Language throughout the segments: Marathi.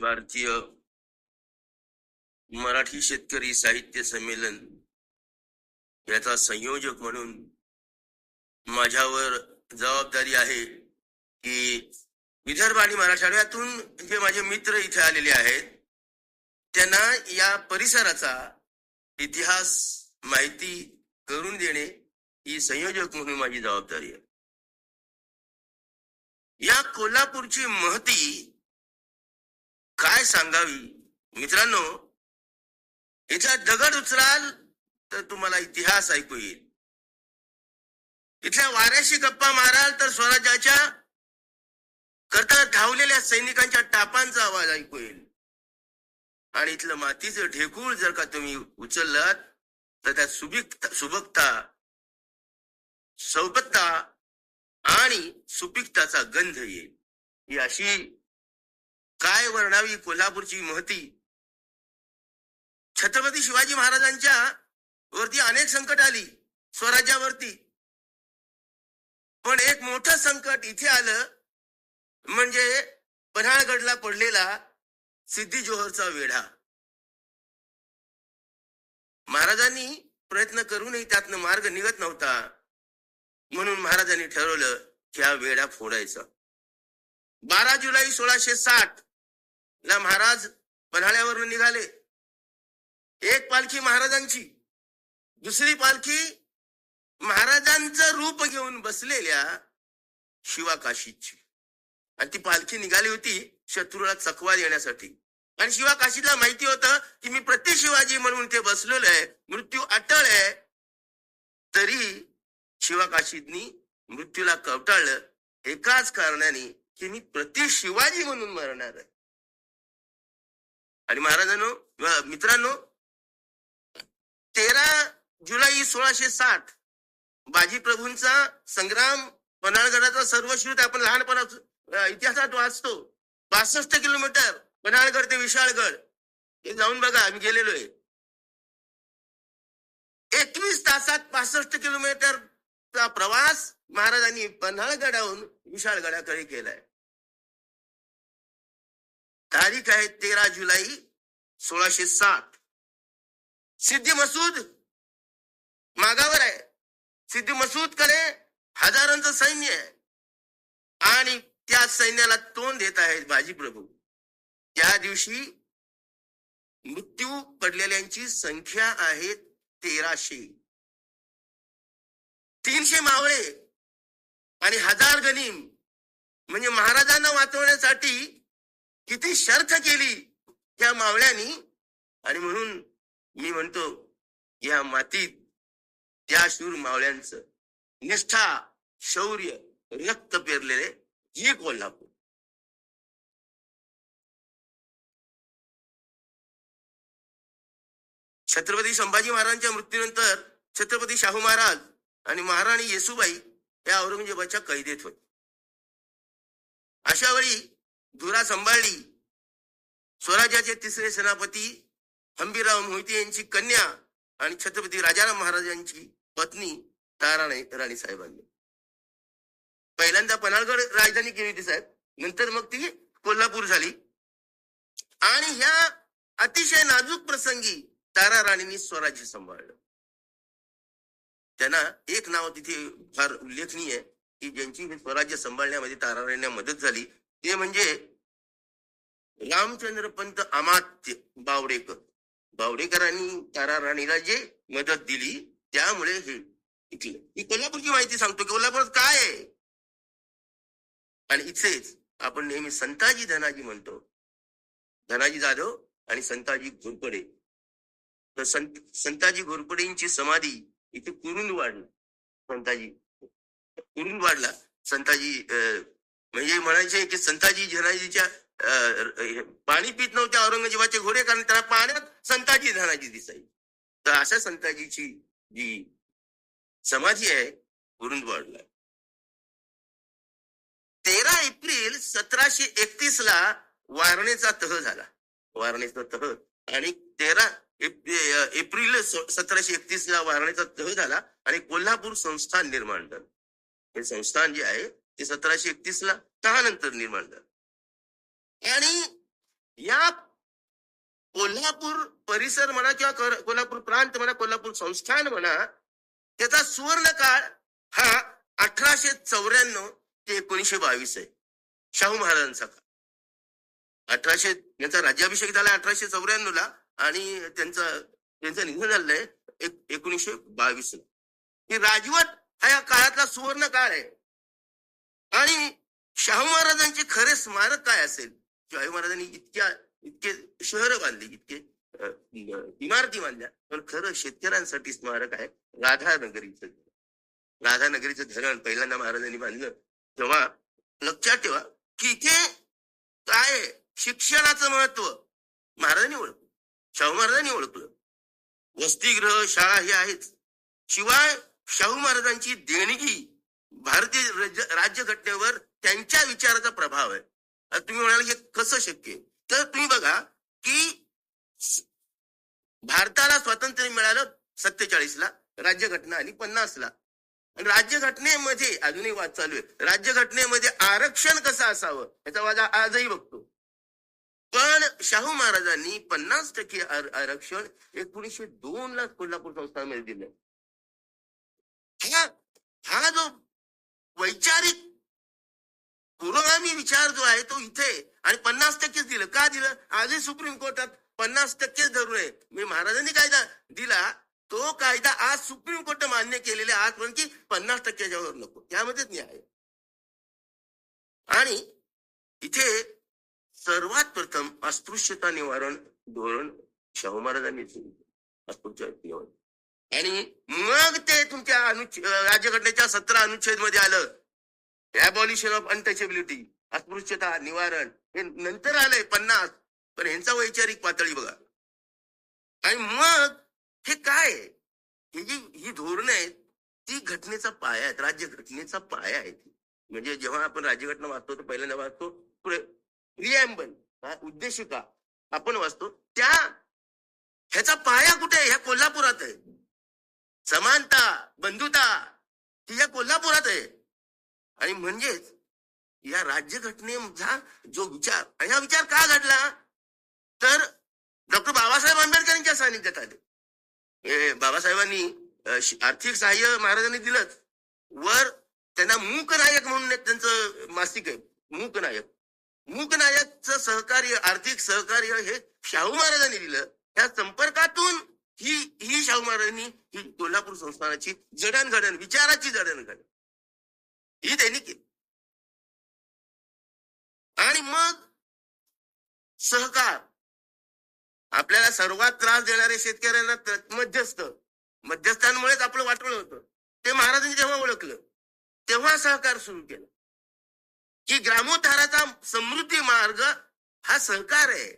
भारतीय मराठी शेतकरी साहित्य संमेलन याचा संयोजक म्हणून माझ्यावर जबाबदारी आहे की विदर्भ आणि मराठवाड्यातून जे माझे मित्र इथे आलेले आहेत त्यांना या परिसराचा इतिहास माहिती करून देणे ही संयोजक म्हणून माझी जबाबदारी आहे. या कोल्हापूरची महती काय सांगावी? मित्रांनो इथला दगड उचलाल तर तुम्हाला इतिहास ऐकू येईल. इथल्या वाऱ्याशी गप्पा माराल तर स्वराज्याच्या करता धावलेल्या सैनिकांच्या टापांचा आवाज ऐकू येईल. आणि इथलं मातीचं ढेकूळ जर का तुम्ही उचललात तर त्यात सुबिकता सुबकता सौबत्ता आणि सुपिकताचा गंध येईल. ही अशी वर्णावी कोल्हापूरची महती. छत्रपती शिवाजी महाराजांच्या वरती अनेक संकट आली स्वराज्यावरती. पण एक मोठं संकट इथे आलं म्हणजे पन्हाळगडला पडलेला सिद्धी जोहरचा वेढा. महाराजांनी प्रयत्न करूनही त्यातनं मार्ग निघत नव्हता म्हणून महाराजांनी ठरवलं की हा वेढा फोडायचा. बारा जुलै सोळाशे साठ ना महाराज पन्हाळ्यावरून निघाले. एक पालखी महाराजांची दुसरी पालखी महाराजांचं रूप घेऊन बसलेल्या शिवाकाशीची. आणि ती पालखी निघाली होती शत्रूला चकवा देण्यासाठी. आणि शिवा काशीला माहिती होतं की मी प्रति शिवाजी म्हणून ते बसलेलो आहे मृत्यू अटळ आहे. तरी शिवाकाशीनी मृत्यूला कवटाळलं. एकाच कारणाने की मी प्रति शिवाजी म्हणून मरणार आहे. आणि महाराजांनो मित्रांनो तेरा जुलै सोळाशे साठ बाजी प्रभूंचा संग्राम पन्हाळगडाचा सर्वश्रुत आपण लहानपणा इतिहासात वाचतो. पासष्ट किलोमीटर पन्हाळगड ते विशाळगड. हे जाऊन बघा आम्ही गेलेलो आहे. एकवीस तासात पासष्ट किलोमीटरचा प्रवास महाराजांनी पन्हाळगडाहून विशाळगडाकडे केलाय. तारीख आहे तेरा जुलै सोळाशे साठ सिद्धी मसूद मागावर आहे. सिद्धी मसूदकडे हजारांचं सैन्य आहे. आणि त्या सैन्याला तोंड देत आहेत बाजी प्रभू. त्या दिवशी मृत्यू पडलेल्यांची संख्या आहे तेराशे. तीनशे मावळे आणि हजार गनीम. म्हणजे महाराजांना वाचवण्यासाठी किती शर्थ केली या मावळ्यांनी. आणि म्हणून मी म्हणतो या मातीत त्या शूर मावळ्यांचं निष्ठा शौर्य रक्त पेरलेले हे कोल्हापूर. छत्रपती संभाजी महाराजांच्या मृत्यूनंतर छत्रपती शाहू महाराज आणि महाराणी येसुबाई या औरंगजेबाच्या कैदेत होते. अशा वेळी धुरा सांभाळली. स्वराज्याचे तिसरे सेनापती हंबीराव मोहिते यांची कन्या आणि छत्रपती राजाराम महाराजांची पत्नी ताराराणी राणी साहेबांनी. पहिल्यांदा पन्हाळगड राजधानी केली होती साहेब. नंतर मग ती कोल्हापूर झाली. आणि ह्या अतिशय नाजूक प्रसंगी तारा राणींनी स्वराज्य सांभाळलं. त्यांना एक नाव तिथे फार उल्लेखनीय की ज्यांची हे स्वराज्य सांभाळण्यामध्ये तारा राणींना मदत झाली. ते म्हणजे रामचंद्र पंत अमात्य बावडेकर. बावडेकरांनी तारा राणीला जे मदत दिली त्यामुळे हे इथलं ही कोल्हापूरची माहिती सांगतो कोल्हापुरात काय आहे? आणि इथेच आपण नेहमी संताजी धनाजी म्हणतो. धनाजी जाधव आणि संताजी घोरपडे. तर संत संताजी घोरपडेंची समाधी इथे कुरुंदवाड संताजी कुरुंदवाडला संताजी अं, म्हणजे म्हणायचे की संताजी धनाजीच्या पाणी पित नव्हत्या औरंगजेबाचे घोडे कारण त्याला पाण्यात संताजी धनाजी दिसायची. तर अशा संताजीची जी समाधी आहे गुरुंदवाडला. तेरा एप्रिल सतराशे एकतीस ला वारणेचा तह झाला. वारणेचा तह. आणि तेरा एप- एप्रिल सतराशे एकतीस ला वारणेचा तह झाला आणि कोल्हापूर संस्थान निर्माण झालं. हे संस्थान जे आहे ते सतराशे एकतीस ला तहानंतर निर्माण झालं. आणि या कोल्हापूर परिसर म्हणा किंवा कोल्हापूर प्रांत म्हणा कोल्हापूर संस्थान म्हणा त्याचा सुवर्ण काळ हा अठराशे चौऱ्याण्णव ते एकोणीशे बावीस आहे. शाहू महाराजांचा काळ. अठराशे यांचा राज्याभिषेक झाला अठराशे चौऱ्याण्णव ला आणि त्यांचा त्यांचं निधन झालंय एकोणीशे बावीस ला. राजवट हा या काळातला सुवर्ण काळ आहे. आणि शाहू महाराजांचे खरे स्मारक काय असेल? शाहू महाराजांनी इतक्या इतके शहर बांधली इतके इमारती बांधल्या. पण खरं शेतकऱ्यांसाठी स्मारक आहे राधानगरीचं. राधानगरीचं धरण पहिल्यांदा महाराजांनी बांधलं. तेव्हा लक्षात ठेवा की इथे काय शिक्षणाचं महत्त्व महाराजांनी ओळखलं. शाहू महाराजांनी ओळखलं. वसतिगृह शाळा हे आहेच. शिवाय शाहू महाराजांची देणगी भारतीय राज्यघटनेवर त्यांच्या विचाराचा प्रभाव आहे. आता तुम्ही म्हणाल हे कसं शक्य आहे? तर तुम्ही बघा की भारताला स्वातंत्र्य मिळालं सत्तेचाळीस ला राज्यघटना आली पन्नास ला आणि राज्यघटनेमध्ये अजूनही वाद चालू आहे राज्यघटनेमध्ये आरक्षण कसं असावं याचा वाद आजही बघतो. पण शाहू महाराजांनी पन्नास टक्के आरक्षण एकोणीसशे दोन ला कोल्हापूर संस्थानामध्ये दिलं. हा हा जो वैचारिक पुरोगामी विचार जो आहे तो इथे आणि पन्नास टक्केच दिलं. का दिलं? आजही सुप्रीम कोर्टात पन्नास टक्केच धरून आहे. मी महाराजांनी कायदा दिला तो कायदा आज सुप्रीम कोर्ट मान्य केलेले आज पण की पन्नास टक्क्याच्यावर नको. त्यामध्येच न्याय आणि इथे सर्वात प्रथम अस्पृश्यता निवारण धोरण शाहू महाराजांनी अस्पृश्यता आणि मग ते तुमच्या अनुच्छेद राज्यघटनेच्या सतरा अनुच्छेदमध्ये आलं. अबॉलिशन ऑफ अनटचेबिलिटी अस्पृश्यता निवारण हे नंतर आलंय पन्नास. पण ह्यांचा वैचारिक पातळी बघा. आणि मग हे काय? आहे? ही जी ही धोरणं आहेत ती घटनेचा पाया आहेत राज्य घटनेचा पाया आहे ती म्हणजे जेव्हा आपण राज्यघटना वाचतो तर पहिल्यांदा वाचतो प्रिएम्बल उद्देशिका आपण वाचतो त्या ह्याचा पाया कुठे आहे? ह्या कोल्हापुरात आहे. समानता बंधुता ही या कोल्हापुरात आहे. आणि म्हणजेच या राज्यघटनेचा जो विचार आणि हा विचार का घडला? तर डॉक्टर बाबासाहेब आंबेडकर यांच्या सानिध्यात आले. हे बाबासाहेबांनी आर्थिक सहाय्य महाराजांनी दिलंच. वर त्यांना मूक नायक म्हणून एक त्यांचं मासिक आहे मूकनायक मूकनायकचं सहकार्य आर्थिक सहकार्य हे शाहू महाराजांनी दिलं. त्या संपर्कातून ही ही शाहू महाराजांनी ही कोल्हापूर संस्थानाची जडणघडण विचाराची जडणघडण ही त्यांनी केली. आणि मग सहकार. आपल्याला सर्वात त्रास देणारे शेतकऱ्यांना मध्यस्थ. मध्यस्थांमुळेच आपलं वाटवलं होतं. ते महाराजांनी जेव्हा ओळखलं तेव्हा सहकार सुरू केला. की ग्रामोद्धाराचा समृद्धी मार्ग हा सहकार आहे.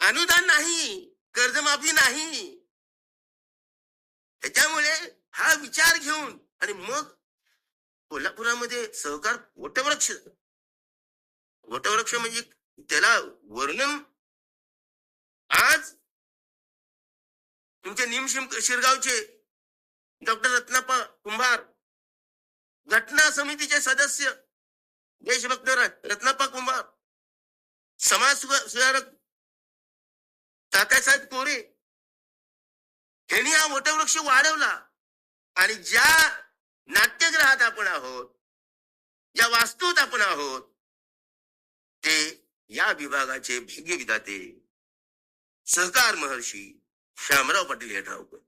अनुदान नाही कर्जमाफी नाही. त्याच्यामुळे हा विचार घेऊन आणि मग कोल्हापुरामध्ये सहकार वटवृक्ष. वटवृक्ष म्हणजे त्याला वर्णन. आज तुमचे निमशिम शिरगावचे डॉक्टर रत्नापा कुंभार घटना समितीचे सदस्य देशभक्त र- कुंभार समाज सुधारक तात्यासाहेब कोरे यांनी हा वटवृक्ष वाढवला. आणि ज्या नाट्यग्रहात आपण आहोत ज्या वास्तूत आपण आहोत ते या विभागाचे भाग्यविधाते सहकार महर्षी श्यामराव पाटील हेठरावकर